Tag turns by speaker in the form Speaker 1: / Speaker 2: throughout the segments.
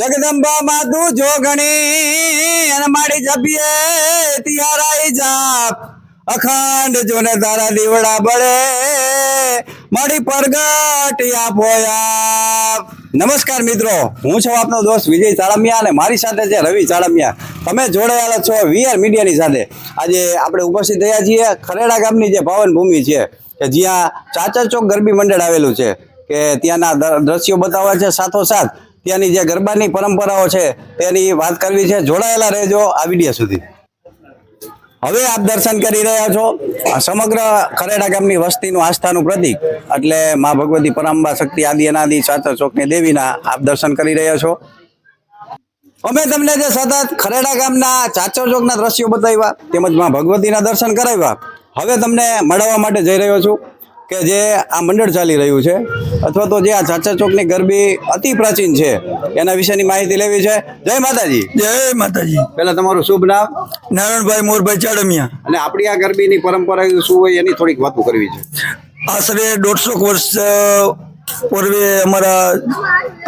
Speaker 1: જગદંબા જો જોગણી અને મારી જપીએ તિયારાઈ જાપ. અખંડ જોને તારા દીવડા બળે મારી પરગટ આપોયા નમસ્કાર મિત્રો, હું છું આપનો દોસ્ત વિજય ચાળમિયા અને મારી સાથે છે રવિ ચાળમિયા. તમે જોડાયેલા છો વીઆર મીડિયાની સાથે. આજે આપણે ઉપસ્થિત થયા છીએ ખરેડા ગામની જે પાવન ભૂમિ છે, કે જ્યાં ચાચર ચોક ગરબી મંડળ આવેલું છે, કે ત્યાંના દ્રશ્યો બતાવવા છે સાથોસાથ. ત્યાંની જે ગરબાની પરંપરાઓ છે, તેની વાત કરવી છે, જોડાયેલા રહેજો આ વીડિયો સુધી. હવે આપ દર્શન કરી રહ્યા છો સમગ્ર ખરેડા ગામની વસ્તીનું આસ્થાનું પ્રતીક. એટલે મા ભગવતી પરંબા શક્તિ આદિ અનાદિ ચાચર ચોકની દેવીના આપ દર્શન કરી રહ્યા છો. અમે તમને જે સતત ખરેડા ગામના ચાચર ચોકના દ્રશ્યો બતાવ્યા, તેમજમાં ભગવતીના દર્શન કરાવ્યા. હવે તમને મળવા માટે જઈ રહ્યો છું. કે જે આ મંડળ ચાલી રહ્યું છે અથવા તો જે આ ચાચા ચોકની ગરબી અતિ પ્રાચીન છે એના વિશેની માહિતી લેવી છે. જય માતાજી.
Speaker 2: જય માતાજી.
Speaker 1: પહેલા તમારું શુભ નામ?
Speaker 2: નારાયણભાઈ મોરભાઈ ચાડમિયા.
Speaker 1: અને આપણી આ ગરબીની પરંપરા શું હોય એની થોડીક વાતો કરવી છે.
Speaker 2: આશરે દોઢસો વર્ષ પૂર્વે અમારા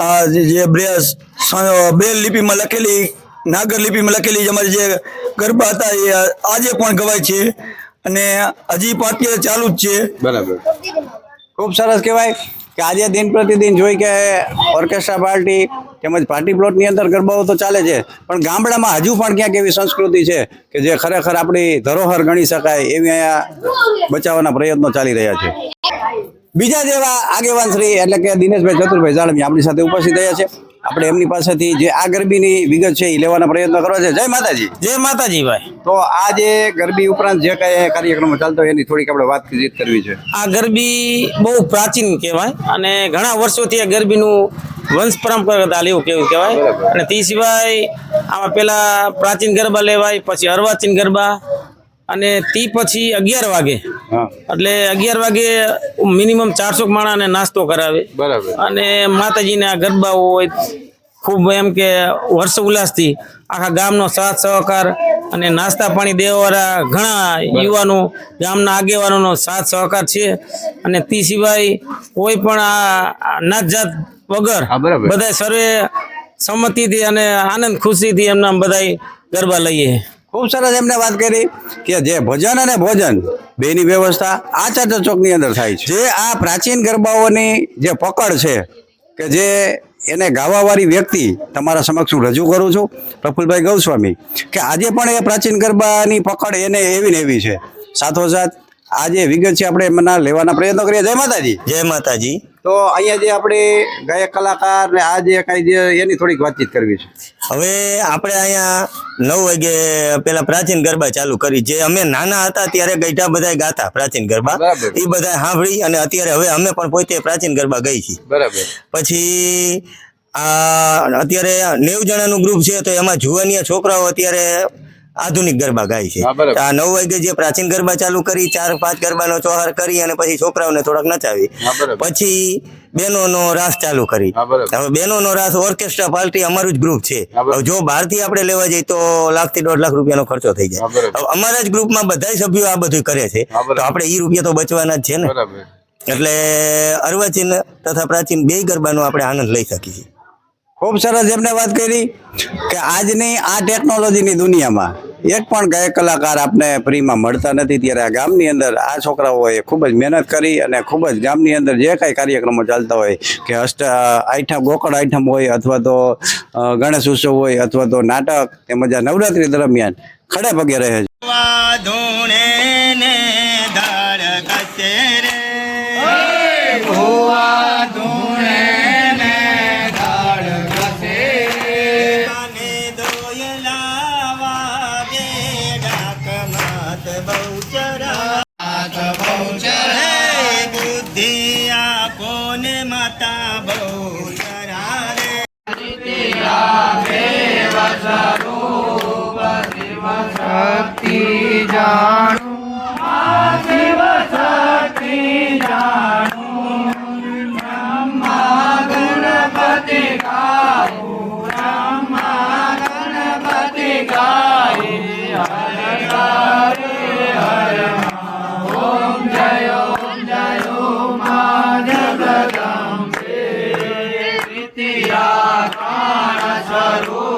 Speaker 2: આ જે- જે બ્રેસ બેલ લિપિમાં લખેલી નાગર લિપિમાં લખેલી જે અમારી જે ગરબા હતા એ આજે પણ ગવાય છે. અને હજી પણ અત્યારે ચાલુ જ છે.
Speaker 1: બરાબર. ખૂબ સરસ કહેવાય કે આજે દિન પ્રતિદિન જોઈ કે ઓર્કેસ્ટ્રા પાર્ટી તેમજ પાર્ટી પ્લોટની અંદર ગરબાઓ તો ચાલે છે પણ ગામડામાં હજુ પણ ક્યાંક એવી સંસ્કૃતિ છે કે જે ખરેખર આપણી ધરોહર ગણી શકાય એવી અહીંયા બચાવવાના પ્રયત્નો ચાલી રહ્યા છે. બીજા જેવા આગેવાન શ્રી એટલે કે દિનેશભાઈ ચતુરભાઈ જાળમી આપણી સાથે ઉપસ્થિત રહ્યા છે. આપણે એમની પાસેથી જે આ ગરબીની વિગત છે એ લેવાના પ્રયત્ન કરવા છે. જય માતાજી.
Speaker 3: જય માતાજી ભાઈ.
Speaker 1: તો આ જે ગરબી ઉપરાંત જે કઈ કાર્યક્રમો ચાલતો એની થોડીક આપણે વાતચીત કરવી છે.
Speaker 3: આ ગરબી બહુ પ્રાચીન કહેવાય અને ઘણા વર્ષોથી આ ગરબીનું વંશ પરંપરાગત આલ એવું કેવું કહેવાય. અને તે સિવાય આમાં પેલા પ્રાચીન ગરબા લેવાય પછી અર્વાચીન ગરબા અને તે પછી અગિયાર વાગે એટલે અગિયાર વાગે મિનિમમ ચારસો માણાને નાસ્તો કરાવે.
Speaker 1: બરાબર.
Speaker 3: અને માતાજીના ગરબા હોય ખૂબ એમ કે વર્ષ ઉલ્લાસથી આખા ગામનો સાથ સહકાર અને નાસ્તા પાણી દેવાવાળા ઘણા યુવાનો ગામના આગેવાનોનો સાથ સહકાર છે. અને તે સિવાય કોઈ પણ આ નાતજાત નાત જાત વગર બધા સર્વે સંમતિથી અને આનંદ ખુશીથી એમના બધા ગરબા લઈએ.
Speaker 1: ખૂબ સરસ એમને વાત કરી કે જે ભજન અને ભોજન બેની વ્યવસ્થા આ ચાચર ચોકની અંદર થાય છે. જે આ પ્રાચીન ગરબાઓની જે પકડ છે કે જે એને ગાવાવાળી વ્યક્તિ તમારા સમક્ષ હું રજૂ કરું છું પ્રફુલભાઈ ગૌસ્વામી કે આજે પણ એ પ્રાચીન ગરબાની પકડ એને એવી ને એવી છે. સાથોસાથ આ જે વિગત છે આપણે એમના લેવાના પ્રયત્નો કરીએ. જય માતાજી.
Speaker 2: જય માતાજી.
Speaker 1: તો અહીંયા જે આપણે ગાયક કલાકાર ને આ જે કાંઈ જે એની થોડીક વાતચીત કરવી છે.
Speaker 2: હવે આપણે અહીંયા નવ વાગે પેલા પ્રાચીન ગરબા ચાલુ કરી. જે અમે નાના હતા ત્યારે ગઈઠા બધા ગાતા પ્રાચીન ગરબા. એ બધા સાંભળી અને અત્યારે હવે અમે પણ પોતે પ્રાચીન ગરબા ગઈ છીએ.
Speaker 1: બરાબર.
Speaker 2: પછી આ અત્યારે નેવ જણાનું ગ્રુપ છે તો એમાં જુવાનિયા છોકરાઓ અત્યારે આધુનિક ગરબા ગાય છે. આ નવ વાગે જે પ્રાચીન ગરબા ચાલુ કરી ચાર પાંચ ગરબાનો ચોહાર કરી અને પછી છોકરાઓને થોડાક નચાવી. પછી બહેનોનો રાસ ચાલુ કરી.
Speaker 1: બેનોનો
Speaker 2: હવે બહેનોનો રાસ ઓર્કેસ્ટ્રા પાર્ટી અમારું જ ગ્રુપ છે. જો બહારથી આપણે લેવા જઈએ તો લાખથી દોઢ લાખ રૂપિયાનો ખર્ચો થઈ જાય. હવે અમારા જ ગ્રુપમાં બધા સભ્યો આ બધું કરે છે. તો આપણે એ રૂપિયા તો બચવાના જ છે ને. એટલે અર્વાચીન તથા પ્રાચીન બે ગરબાનો આપણે આનંદ લઈ શકીએ છીએ.
Speaker 1: ખૂબ સરસ એમને વાત કરી કે આજની આ ટેકનોલોજીની દુનિયામાં એક પણ ગાયક કલાકાર આપને ફ્રીમાં મળતા નથી. ત્યારે આ ગામની અંદર આ છોકરાઓએ ખૂબ જ મહેનત કરી અને ખૂબ જ ગામની અંદર જે કાંઈ કાર્યક્રમો ચાલતા હોય, કે અષ્ટ આઈટમ ગોકળ આઈટમ હોય અથવા તો ગણેશ ઉત્સવ હોય અથવા તો નાટક તેમજ આ નવરાત્રી દરમિયાન ખડે પગે રહે છે.
Speaker 2: Deva
Speaker 4: Saru.